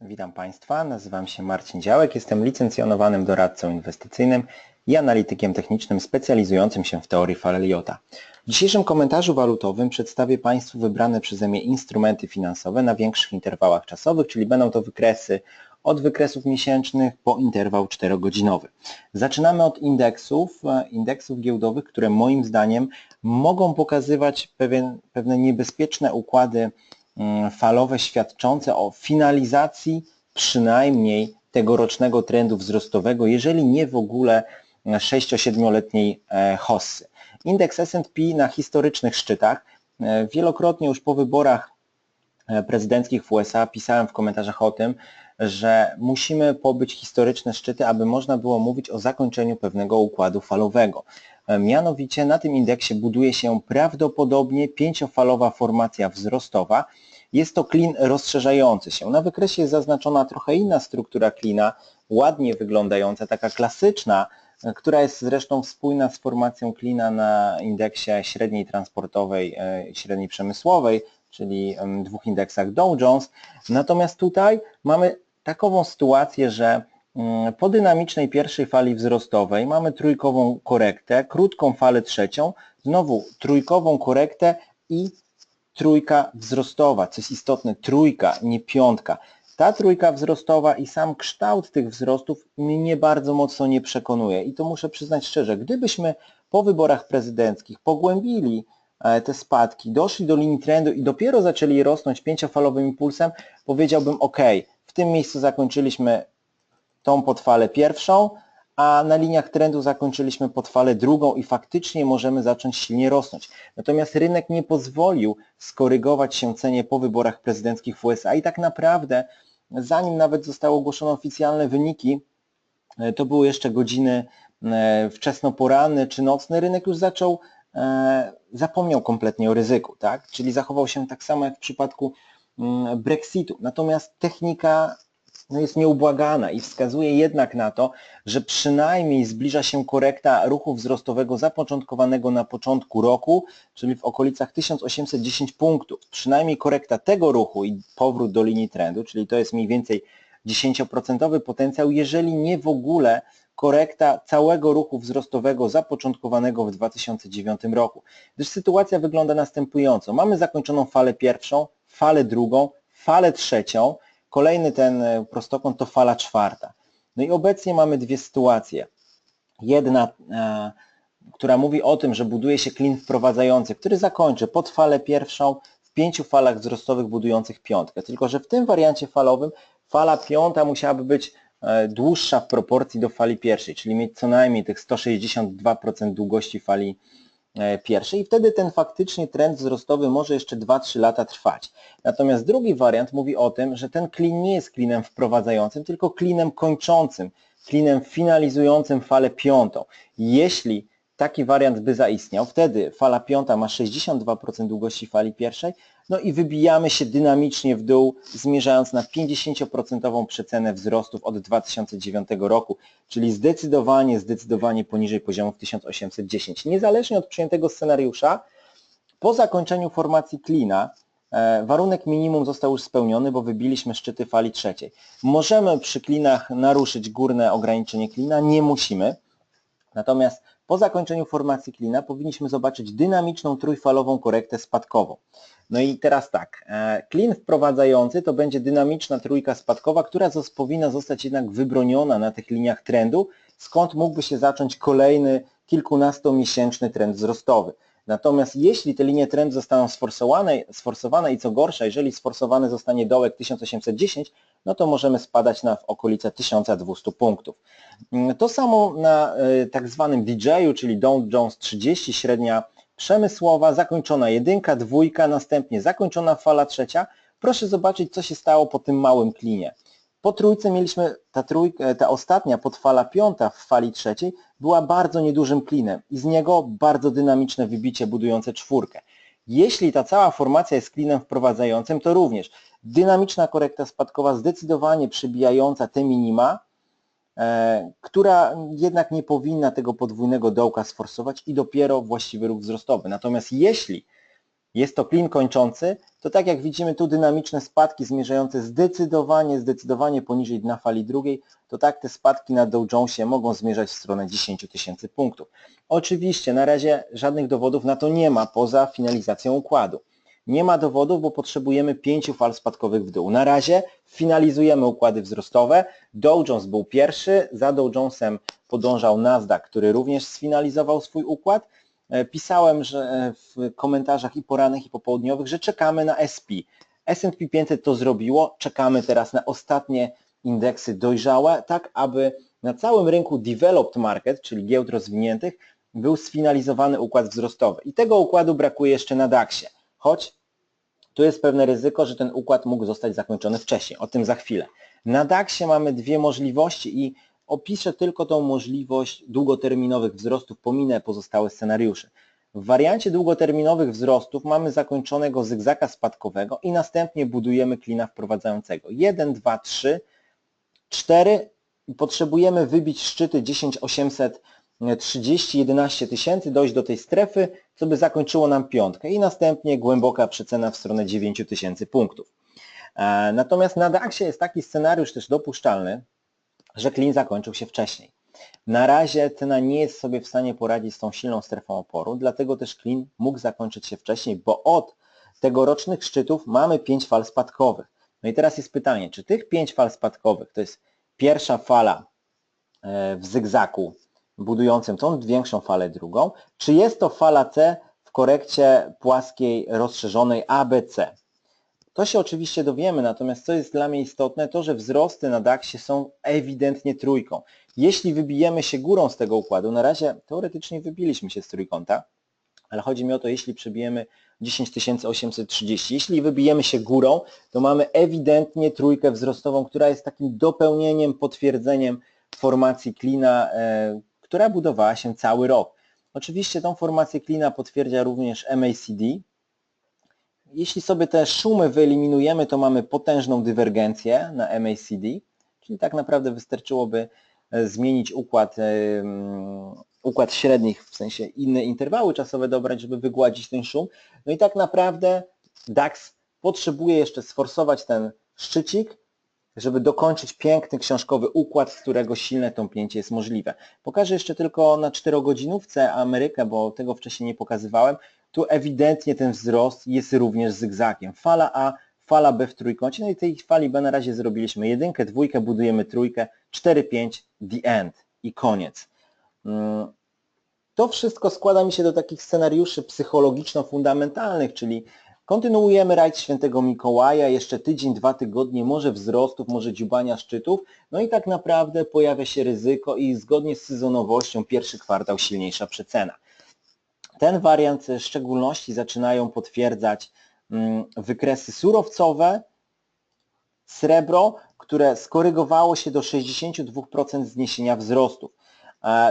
Witam Państwa, nazywam się Marcin Działek, jestem licencjonowanym doradcą inwestycyjnym i analitykiem technicznym specjalizującym się w teorii fal Elliota. W dzisiejszym komentarzu walutowym przedstawię Państwu wybrane przeze mnie instrumenty finansowe na większych interwałach czasowych, czyli będą to wykresy od wykresów miesięcznych po interwał 4-godzinowy. Zaczynamy od indeksów, e, indeksów giełdowych, które moim zdaniem mogą pokazywać pewien, pewne niebezpieczne układy falowe świadczące o finalizacji przynajmniej tegorocznego trendu wzrostowego, jeżeli nie w ogóle 6-7-letniej e, hossy. Indeks S&P na historycznych szczytach, e, wielokrotnie już po wyborach prezydenckich w USA pisałem w komentarzach o tym, że musimy pobyć historyczne szczyty, aby można było mówić o zakończeniu pewnego układu falowego. Mianowicie na tym indeksie buduje się prawdopodobnie pięciofalowa formacja wzrostowa. Jest to klin rozszerzający się. Na wykresie jest zaznaczona trochę inna struktura klina, ładnie wyglądająca, taka klasyczna, która jest zresztą spójna z formacją klina na indeksie średniej transportowej, e, średniej przemysłowej, czyli dwóch indeksach Dow Jones. Natomiast tutaj mamy takową sytuację, że po dynamicznej pierwszej fali wzrostowej mamy trójkową korektę, krótką falę trzecią, znowu trójkową korektę i trójka wzrostowa, co jest istotne, trójka, nie piątka. Ta trójka wzrostowa i sam kształt tych wzrostów mnie bardzo mocno nie przekonuje i to muszę przyznać szczerze, gdybyśmy po wyborach prezydenckich pogłębili e, te spadki, doszli do linii trendu i dopiero zaczęli rosnąć pięciofalowym impulsem, powiedziałbym ok, tym miejscu zakończyliśmy tą podfalę pierwszą, a na liniach trendu zakończyliśmy podfalę drugą i faktycznie możemy zacząć silnie rosnąć. Natomiast rynek nie pozwolił skorygować się cenie po wyborach prezydenckich w USA i tak naprawdę zanim nawet zostały ogłoszone oficjalne wyniki, e, to były jeszcze godziny e, wczesnoporanne czy nocne, rynek już zaczął, e, zapomniał kompletnie o ryzyku, tak? czyli zachował się tak samo jak w przypadku Mm, Brexitu. Natomiast technika no jest nieubłagana i wskazuje jednak na to, że przynajmniej zbliża się korekta ruchu wzrostowego zapoczątkowanego na początku roku, czyli w okolicach 1810 punktów. Przynajmniej korekta tego ruchu i powrót do linii trendu, czyli to jest mniej więcej 10% potencjał, jeżeli nie w ogóle korekta całego ruchu wzrostowego zapoczątkowanego w 2009 roku. Gdyż sytuacja wygląda następująco. Mamy zakończoną falę pierwszą, falę drugą, falę trzecią, kolejny ten e, prostokąt to fala czwarta. No i obecnie mamy dwie sytuacje. Jedna, e, która mówi o tym, że buduje się klin wprowadzający, który zakończy pod falę pierwszą w pięciu falach wzrostowych budujących piątkę. Tylko, że w tym wariancie falowym fala piąta musiałaby być e, dłuższa w proporcji do fali pierwszej, czyli mieć co najmniej tych 162% długości fali pierwszy i wtedy ten faktycznie trend wzrostowy może jeszcze 2-3 lata trwać. Natomiast drugi wariant mówi o tym, że ten klin nie jest klinem wprowadzającym, tylko klinem kończącym, klinem finalizującym falę piątą. Jeśli taki wariant by zaistniał, wtedy fala piąta ma 62% długości fali pierwszej, no i wybijamy się dynamicznie w dół, zmierzając na 50% przecenę wzrostów od 2009 roku, czyli zdecydowanie, zdecydowanie poniżej poziomów 1810. Niezależnie od przyjętego scenariusza, po zakończeniu formacji klina e, warunek minimum został już spełniony, bo wybiliśmy szczyty fali trzeciej. Możemy przy klinach naruszyć górne ograniczenie klina, nie musimy. Natomiast po zakończeniu formacji klina powinniśmy zobaczyć dynamiczną trójfalową korektę spadkową. No i teraz tak, e, klin wprowadzający to będzie dynamiczna trójka spadkowa, która powinna zostać jednak wybroniona na tych liniach trendu, skąd mógłby się zacząć kolejny kilkunastomiesięczny trend wzrostowy. Natomiast jeśli te linie trendu zostaną sforsowane, sforsowane i co gorsza, jeżeli sforsowany zostanie dołek 1810, no to możemy spadać na w okolice 1200 punktów. Mm, to samo na e, tak zwanym DJ-u, czyli Dow Jones 30, średnia przemysłowa, zakończona jedynka, dwójka, następnie zakończona fala trzecia. Proszę zobaczyć, co się stało po tym małym klinie. Po trójce mieliśmy, ta, ta ostatnia podfala piąta w fali trzeciej była bardzo niedużym klinem i z niego bardzo dynamiczne wybicie budujące czwórkę. Jeśli ta cała formacja jest klinem wprowadzającym, to również dynamiczna korekta spadkowa zdecydowanie przybijająca te minima, e, która jednak nie powinna tego podwójnego dołka sforsować i dopiero właściwy ruch wzrostowy. Natomiast jeśli jest to klin kończący, to tak jak widzimy tu dynamiczne spadki zmierzające zdecydowanie, zdecydowanie poniżej dna fali drugiej, to tak te spadki na Dow Jonesie mogą zmierzać w stronę 10 tysięcy punktów. Oczywiście na razie żadnych dowodów na to nie ma poza finalizacją układu. Nie ma dowodów, bo potrzebujemy pięciu fal spadkowych w dół. Na razie finalizujemy układy wzrostowe. Dow Jones był pierwszy, za Dow Jonesem podążał Nasdaq, który również sfinalizował swój układ. E, Pisałem że e, w komentarzach i porannych i popołudniowych, że czekamy na SP. S&P 500 to zrobiło, czekamy teraz na ostatnie indeksy dojrzałe, tak aby na całym rynku developed market, czyli giełd rozwiniętych, był sfinalizowany układ wzrostowy. I tego układu brakuje jeszcze na DAX-ie, choć tu jest pewne ryzyko, że ten układ mógł zostać zakończony wcześniej, o tym za chwilę. Na DAX-ie mamy dwie możliwości i opiszę tylko tą możliwość długoterminowych wzrostów, pominę pozostałe scenariusze. W wariancie długoterminowych wzrostów mamy zakończonego zygzaka spadkowego i następnie budujemy klina wprowadzającego. 1, 2, 3, 4 i potrzebujemy wybić szczyty 10800 30, 11 tysięcy, dojść do tej strefy, co by zakończyło nam piątkę i następnie głęboka przecena w stronę 9 tysięcy punktów. E, Natomiast na DAX-ie jest taki scenariusz też dopuszczalny, że klin zakończył się wcześniej. Na razie cena nie jest sobie w stanie poradzić z tą silną strefą oporu, dlatego też klin mógł zakończyć się wcześniej, bo od tegorocznych szczytów mamy 5 fal spadkowych. No i teraz jest pytanie, czy tych 5 fal spadkowych to jest pierwsza fala e, w zygzaku budującym tą większą falę drugą, czy jest to fala C w korekcie płaskiej rozszerzonej ABC. To się oczywiście dowiemy, natomiast co jest dla mnie istotne, to że wzrosty na DAX-ie są ewidentnie trójką. Jeśli wybijemy się górą z tego układu, na razie teoretycznie wybiliśmy się z trójkąta, ale chodzi mi o to, jeśli przebijemy 10830, jeśli wybijemy się górą, to mamy ewidentnie trójkę wzrostową, która jest takim dopełnieniem, potwierdzeniem formacji klina, e, która budowała się cały rok. Oczywiście tą formację klina potwierdza również MACD. Jeśli sobie te szumy wyeliminujemy, to mamy potężną dywergencję na MACD, czyli tak naprawdę wystarczyłoby e, zmienić układ, e, układ średnich, w sensie inne interwały czasowe dobrać, żeby wygładzić ten szum. No i tak naprawdę DAX potrzebuje jeszcze sforsować ten szczycik, żeby dokończyć piękny książkowy układ, z którego silne tąpnięcie jest możliwe. Pokażę jeszcze tylko na 4-godzinówce Amerykę, bo tego wcześniej nie pokazywałem. Tu ewidentnie ten wzrost jest również zygzakiem. Fala A, fala B w trójkącie, no i tej fali B na razie zrobiliśmy jedynkę, dwójkę, budujemy trójkę, 4, 5, the end i koniec. Mm, to wszystko składa mi się do takich scenariuszy psychologiczno-fundamentalnych, czyli Kontynuujemy rajd świętego Mikołaja, jeszcze tydzień, dwa tygodnie, może wzrostów, może dziubania szczytów, no i tak naprawdę pojawia się ryzyko i zgodnie z sezonowością pierwszy kwartał silniejsza przecena. Ten wariant w szczególności zaczynają potwierdzać mm, wykresy surowcowe, srebro, które skorygowało się do 62% zniesienia wzrostów.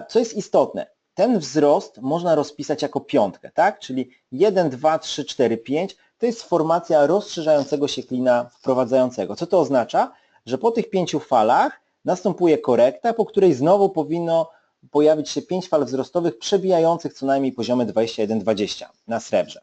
Co jest istotne, ten wzrost można rozpisać jako piątkę, tak? Czyli 1, 2, 3, 4, 5 to jest formacja rozszerzającego się klina wprowadzającego. Co to oznacza? Że po tych pięciu falach następuje korekta, po której znowu powinno pojawić się pięć fal wzrostowych przebijających co najmniej poziomy 21-20 na srebrze.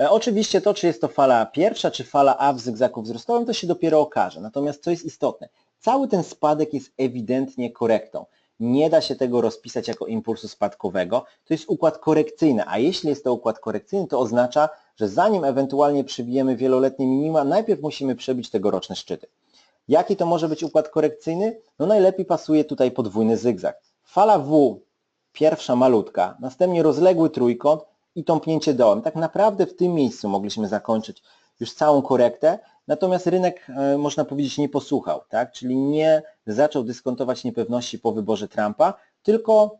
E, oczywiście to, czy jest to fala pierwsza, czy fala A w zygzaku wzrostowym, to się dopiero okaże. Natomiast co jest istotne, cały ten spadek jest ewidentnie korektą. Nie da się tego rozpisać jako impulsu spadkowego. To jest układ korekcyjny, a jeśli jest to układ korekcyjny, to oznacza, że zanim ewentualnie przebijemy wieloletnie minima, najpierw musimy przebić tegoroczne szczyty. Jaki to może być układ korekcyjny? No najlepiej pasuje tutaj podwójny zygzak. Fala W, pierwsza malutka, następnie rozległy trójkąt i tąpnięcie dołem. Tak naprawdę w tym miejscu mogliśmy zakończyć już całą korektę, natomiast rynek, e, można powiedzieć, nie posłuchał, tak? czyli nie zaczął dyskontować niepewności po wyborze Trumpa, tylko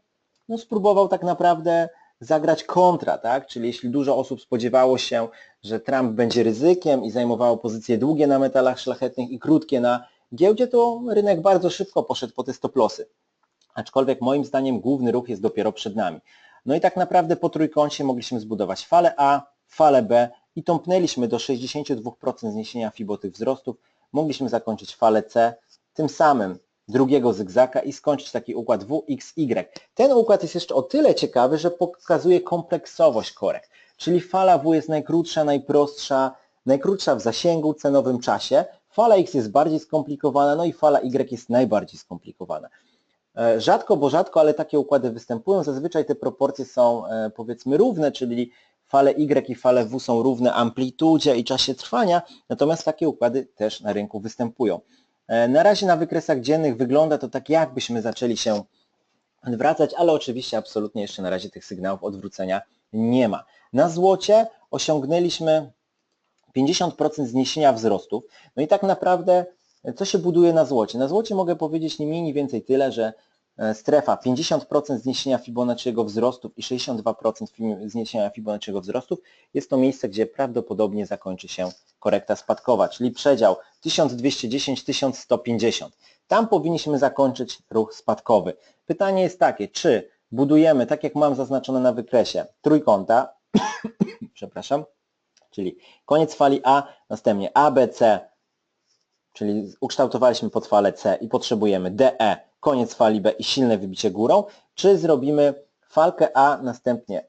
no, spróbował tak naprawdę zagrać kontra, tak? Czyli jeśli dużo osób spodziewało się, że Trump będzie ryzykiem i zajmowało pozycje długie na metalach szlachetnych i krótkie na giełdzie, to rynek bardzo szybko poszedł po te stop-lossy. Aczkolwiek moim zdaniem główny ruch jest dopiero przed nami. No i tak naprawdę po trójkącie mogliśmy zbudować falę A, falę B i tąpnęliśmy do 62% zniesienia FIBO tych wzrostów. Mogliśmy zakończyć falę C, tym samym drugiego zygzaka i skończyć taki układ WXY. Ten układ jest jeszcze o tyle ciekawy, że pokazuje kompleksowość korek. czyli fala W jest najkrótsza, najprostsza, najkrótsza w zasięgu, cenowym czasie, fala X jest bardziej skomplikowana, no i fala Y jest najbardziej skomplikowana. E, Rzadko, bo rzadko, ale takie układy występują. Zazwyczaj te proporcje są e, powiedzmy równe, czyli fale Y i fale W są równe amplitudzie i czasie trwania, natomiast takie układy też na rynku występują. E, Na razie na wykresach dziennych wygląda to tak, jakbyśmy zaczęli się odwracać, ale oczywiście absolutnie jeszcze na razie tych sygnałów odwrócenia nie ma. Na złocie osiągnęliśmy 50% zniesienia wzrostów. No i tak naprawdę co się buduje na złocie? Na złocie mogę powiedzieć nie mniej, nie więcej tyle, że e, strefa 50% zniesienia Fibonacciego wzrostów i 62% fi- zniesienia Fibonacciego wzrostów jest to miejsce, gdzie prawdopodobnie zakończy się korekta spadkowa, czyli przedział 1210-1150. Tam powinniśmy zakończyć ruch spadkowy. Pytanie jest takie, czy budujemy, tak jak mam zaznaczone na wykresie, trójkąta, przepraszam, czyli koniec fali A, następnie A, B, C, czyli ukształtowaliśmy podfalę C i potrzebujemy DE, koniec fali B i silne wybicie górą, czy zrobimy falkę A, następnie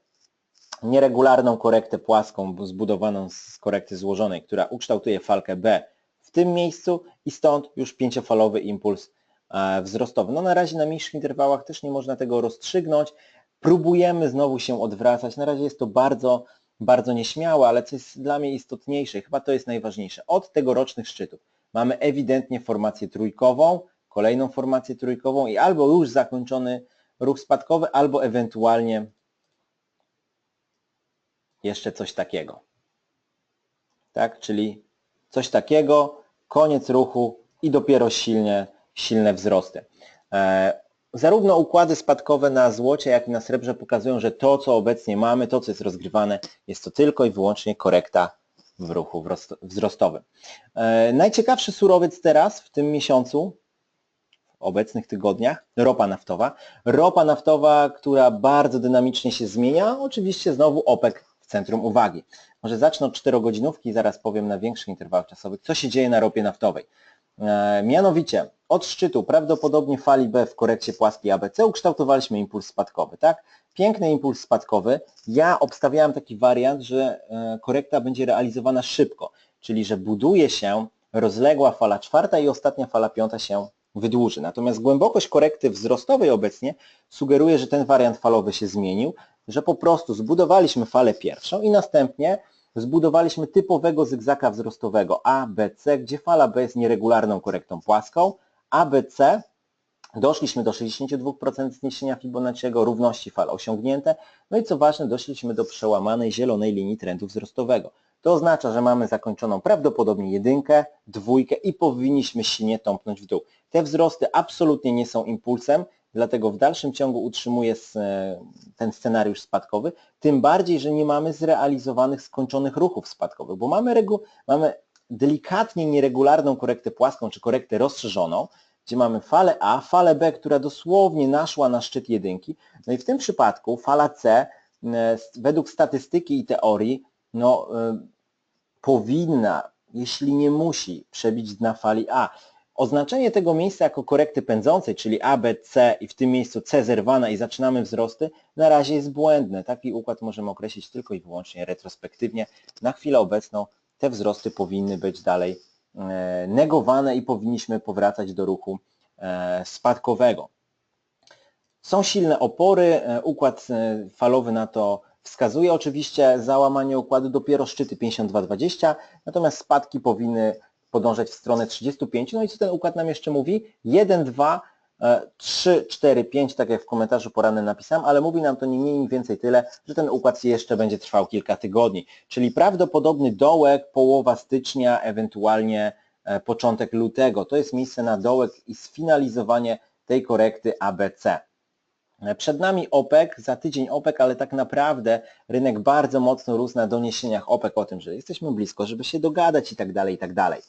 nieregularną korektę płaską zbudowaną z korekty złożonej, która ukształtuje falkę B w tym miejscu i stąd już pięciofalowy impuls e, wzrostowy. No na razie na mniejszych interwałach też nie można tego rozstrzygnąć. Próbujemy znowu się odwracać. Na razie jest to bardzo, bardzo nieśmiałe, ale co jest dla mnie istotniejsze, chyba to jest najważniejsze, od tegorocznych szczytów mamy ewidentnie formację trójkową, kolejną formację trójkową i albo już zakończony ruch spadkowy, albo ewentualnie jeszcze coś takiego. Tak, czyli coś takiego, koniec ruchu i dopiero silnie, silne wzrosty. E, zarówno układy spadkowe na złocie, jak i na srebrze pokazują, że to, co obecnie mamy, to, co jest rozgrywane, jest to tylko i wyłącznie korekta w ruchu wzrost- wzrostowym. E, najciekawszy surowiec teraz, w tym miesiącu, w obecnych tygodniach, ropa naftowa. Ropa naftowa, która bardzo dynamicznie się zmienia, oczywiście znowu OPEC w centrum uwagi. Może zacznę od czterogodzinówki i zaraz powiem na większych interwałach czasowych, co się dzieje na ropie naftowej. E, Mianowicie od szczytu prawdopodobnie fali B w korekcie płaskiej ABC ukształtowaliśmy impuls spadkowy, tak? Piękny impuls spadkowy. Ja obstawiałem taki wariant, że e, korekta będzie realizowana szybko, czyli że buduje się rozległa fala czwarta i ostatnia fala piąta się wydłuży. Natomiast głębokość korekty wzrostowej obecnie sugeruje, że ten wariant falowy się zmienił, że po prostu zbudowaliśmy falę pierwszą i następnie zbudowaliśmy typowego zygzaka wzrostowego A, B, C, gdzie fala B jest nieregularną korektą płaską, A, B, C doszliśmy do 62% zniesienia Fibonacciego, równości fal osiągnięte, no i co ważne, doszliśmy do przełamanej zielonej linii trendu wzrostowego. To oznacza, że mamy zakończoną prawdopodobnie jedynkę, dwójkę i powinniśmy silnie tąpnąć w dół. Te wzrosty absolutnie nie są impulsem, dlatego w dalszym ciągu utrzymuję s- ten scenariusz spadkowy, tym bardziej, że nie mamy zrealizowanych skończonych ruchów spadkowych, bo mamy, regu- mamy delikatnie nieregularną korektę płaską czy korektę rozszerzoną, gdzie mamy falę A, falę B, która dosłownie naszła na szczyt jedynki. No i w tym przypadku fala C e, według statystyki i teorii no, e, powinna, jeśli nie musi, przebić dna fali A. Oznaczenie tego miejsca jako korekty pędzącej, czyli A, B, C i w tym miejscu C zerwana i zaczynamy wzrosty, na razie jest błędne. Taki układ możemy określić tylko i wyłącznie retrospektywnie. Na chwilę obecną te wzrosty powinny być dalej e, negowane i powinniśmy powracać do ruchu e, spadkowego. Są silne opory, e, układ falowy na to wskazuje oczywiście załamanie układu dopiero szczyty 52-20, natomiast spadki powinny podążać w stronę 35. No i co ten układ nam jeszcze mówi? 1, 2, 3, 4, 5, tak jak w komentarzu porannym napisałem, ale mówi nam to nie mniej, nie więcej tyle, że ten układ jeszcze będzie trwał kilka tygodni. Czyli prawdopodobny dołek, połowa stycznia, ewentualnie e, początek lutego. To jest miejsce na dołek i sfinalizowanie tej korekty ABC. Przed nami OPEC, za tydzień OPEC, ale tak naprawdę rynek bardzo mocno rósł na doniesieniach OPEC o tym, że jesteśmy blisko, żeby się dogadać i tak dalej, i tak dalej.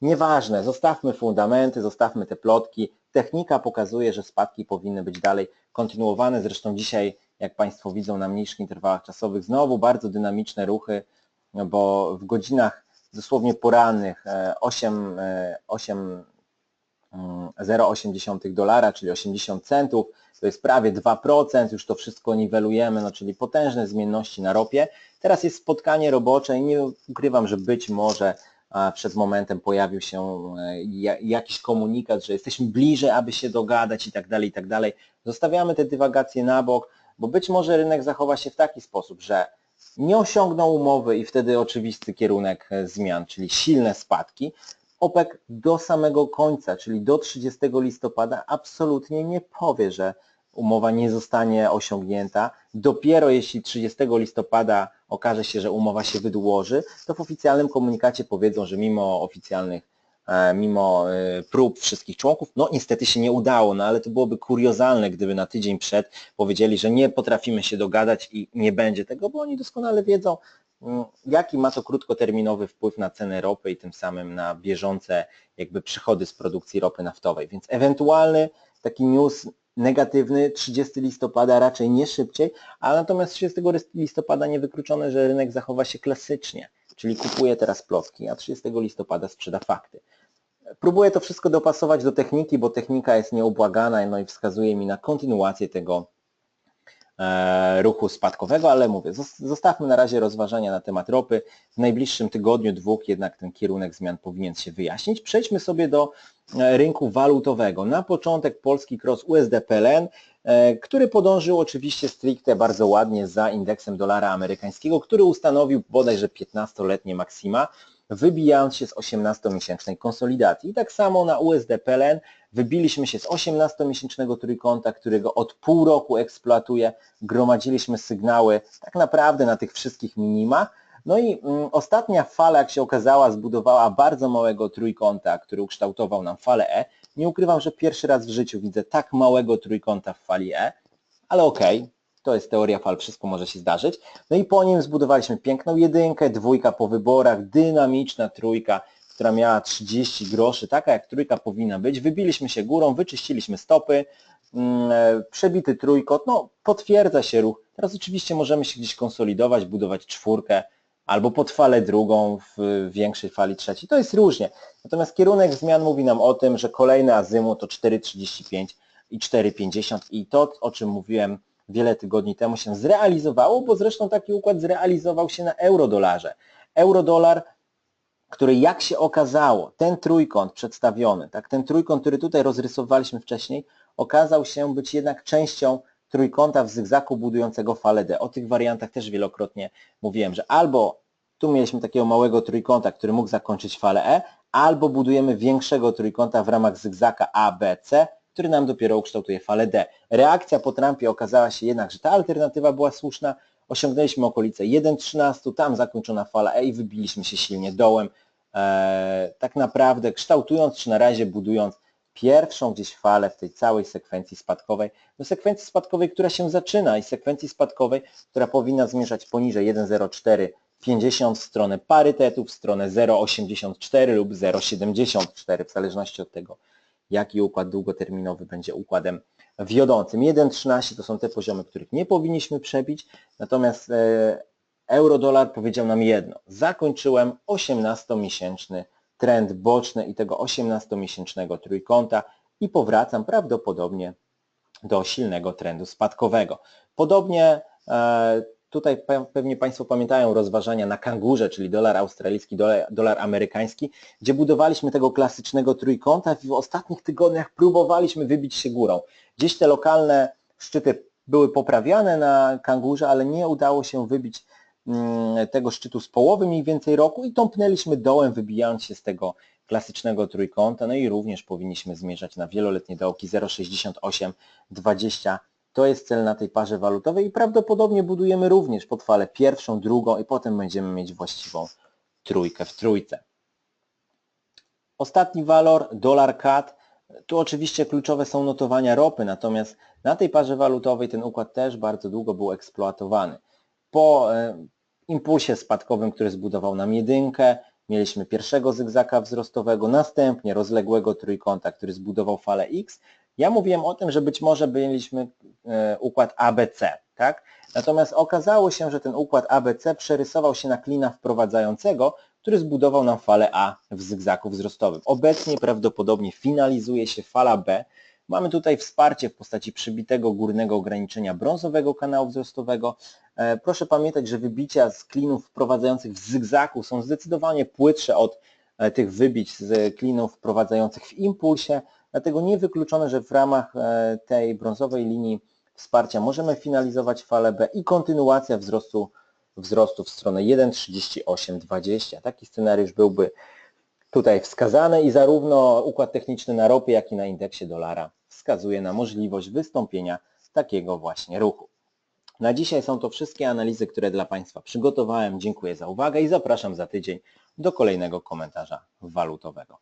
Nieważne, zostawmy fundamenty, zostawmy te plotki. Technika pokazuje, że spadki powinny być dalej kontynuowane. Zresztą dzisiaj, jak Państwo widzą na mniejszych interwałach czasowych, znowu bardzo dynamiczne ruchy, bo w godzinach dosłownie porannych e, 8, e, 8 mm, 0,8 dolara, czyli 80 centów, to jest prawie 2%, już to wszystko niwelujemy, no czyli potężne zmienności na ropie. Teraz jest spotkanie robocze i nie ukrywam, że być może przed momentem pojawił się e, ja- jakiś komunikat, że jesteśmy bliżej, aby się dogadać i tak dalej, i tak dalej. Zostawiamy te dywagacje na bok, bo być może rynek zachowa się w taki sposób, że nie osiągną umowy i wtedy oczywisty kierunek e, zmian, czyli silne spadki. OPEC do samego końca, czyli do 30 listopada absolutnie nie powie, że umowa nie zostanie osiągnięta. Dopiero jeśli 30 listopada okaże się, że umowa się wydłuży, to w oficjalnym komunikacie powiedzą, że mimo oficjalnych, e, mimo e, prób wszystkich członków, no niestety się nie udało, no ale to byłoby kuriozalne, gdyby na tydzień przed powiedzieli, że nie potrafimy się dogadać i nie będzie tego, bo oni doskonale wiedzą, mm, jaki ma to krótkoterminowy wpływ na cenę ropy i tym samym na bieżące jakby przychody z produkcji ropy naftowej. Więc ewentualny taki news negatywny 30 listopada raczej nie szybciej, ale natomiast 30 listopada niewykluczone, że rynek zachowa się klasycznie, czyli kupuje teraz plotki, a 30 listopada sprzeda fakty. Próbuję to wszystko dopasować do techniki, bo technika jest nieubłagana no i wskazuje mi na kontynuację tego ruchu spadkowego, ale mówię, zos- zostawmy na razie rozważania na temat ropy. W najbliższym tygodniu, dwóch jednak ten kierunek zmian powinien się wyjaśnić. Przejdźmy sobie do e, rynku walutowego. Na początek polski cross USD-PLN, e, który podążył oczywiście stricte bardzo ładnie za indeksem dolara amerykańskiego, który ustanowił bodajże 15-letnie maksima, wybijając się z 18-miesięcznej konsolidacji. I tak samo na USD-PLN wybiliśmy się z 18-miesięcznego trójkąta, którego od pół roku eksploatuje, gromadziliśmy sygnały tak naprawdę na tych wszystkich minimach, no i mm, ostatnia fala, jak się okazała, zbudowała bardzo małego trójkąta, który ukształtował nam falę E. Nie ukrywam, że pierwszy raz w życiu widzę tak małego trójkąta w fali E, ale okej, to jest teoria fal, wszystko może się zdarzyć. No i po nim zbudowaliśmy piękną jedynkę, dwójka po wyborach, dynamiczna trójka, która miała 30 groszy, taka jak trójka powinna być. Wybiliśmy się górą, wyczyściliśmy stopy, mm, e, przebity trójkąt, no potwierdza się ruch. Teraz oczywiście możemy się gdzieś konsolidować, budować czwórkę, albo pod falę drugą w większej fali trzeciej. To jest różnie. Natomiast kierunek zmian mówi nam o tym, że kolejny azymut to 4,35 i 4,50 i to, o czym mówiłem wiele tygodni temu się zrealizowało, bo zresztą taki układ zrealizował się na eurodolarze. Eurodolar, który jak się okazało, ten trójkąt przedstawiony, tak, ten trójkąt, który tutaj rozrysowaliśmy wcześniej, okazał się być jednak częścią trójkąta w zygzaku budującego falę D. O tych wariantach też wielokrotnie mówiłem, że albo tu mieliśmy takiego małego trójkąta, który mógł zakończyć falę E, albo budujemy większego trójkąta w ramach zygzaka A, B, C, który nam dopiero ukształtuje falę D. Reakcja po Trumpie okazała się jednak, że ta alternatywa była słuszna. Osiągnęliśmy okolice 1,13, tam zakończona fala E i wybiliśmy się silnie dołem. Eee, tak naprawdę kształtując, czy na razie budując pierwszą gdzieś falę w tej całej sekwencji spadkowej, do sekwencji spadkowej, która się zaczyna i sekwencji spadkowej, która powinna zmierzać poniżej 1,0450 w stronę parytetu, w stronę 0,84 lub 0,74 w zależności od tego, jaki układ długoterminowy będzie układem wiodącym. 1,13 to są te poziomy, których nie powinniśmy przebić, natomiast e, euro-dolar powiedział nam jedno. Zakończyłem 18-miesięczny trend boczny i tego 18-miesięcznego trójkąta i powracam prawdopodobnie do silnego trendu spadkowego. Podobnie e, tutaj pe- pewnie Państwo pamiętają rozważania na kangurze, czyli dolar australijski, dolar, dolar amerykański, gdzie budowaliśmy tego klasycznego trójkąta i w ostatnich tygodniach próbowaliśmy wybić się górą. Gdzieś te lokalne szczyty były poprawiane na kangurze, ale nie udało się wybić mm, tego szczytu z połowy mniej więcej roku i tąpnęliśmy dołem, wybijając się z tego klasycznego trójkąta, no i również powinniśmy zmierzać na wieloletnie dołki 0,6820. To jest cel na tej parze walutowej i prawdopodobnie budujemy również pod falę pierwszą, drugą i potem będziemy mieć właściwą trójkę w trójce. Ostatni walor, dolar CAD. Tu oczywiście kluczowe są notowania ropy, natomiast na tej parze walutowej ten układ też bardzo długo był eksploatowany. Po e, impulsie spadkowym, który zbudował nam jedynkę, mieliśmy pierwszego zygzaka wzrostowego, następnie rozległego trójkąta, który zbudował falę X. Ja mówiłem o tym, że być może mieliśmy e, układ ABC, tak? Natomiast okazało się, że ten układ ABC przerysował się na klina wprowadzającego, który zbudował nam falę A w zygzaku wzrostowym. Obecnie prawdopodobnie finalizuje się fala B, Mamy tutaj wsparcie w postaci przybitego górnego ograniczenia brązowego kanału wzrostowego. E, Proszę pamiętać, że wybicia z klinów wprowadzających w zygzaku są zdecydowanie płytsze od e, tych wybić z klinów wprowadzających w impulsie, dlatego niewykluczone, że w ramach e, tej brązowej linii wsparcia możemy finalizować falę B i kontynuacja wzrostu, wzrostu w stronę 1,3820. Taki scenariusz byłby tutaj wskazany i zarówno układ techniczny na ropie, jak i na indeksie dolara wskazuje na możliwość wystąpienia takiego właśnie ruchu. Na dzisiaj są to wszystkie analizy, które dla Państwa przygotowałem. Dziękuję za uwagę i zapraszam za tydzień do kolejnego komentarza walutowego.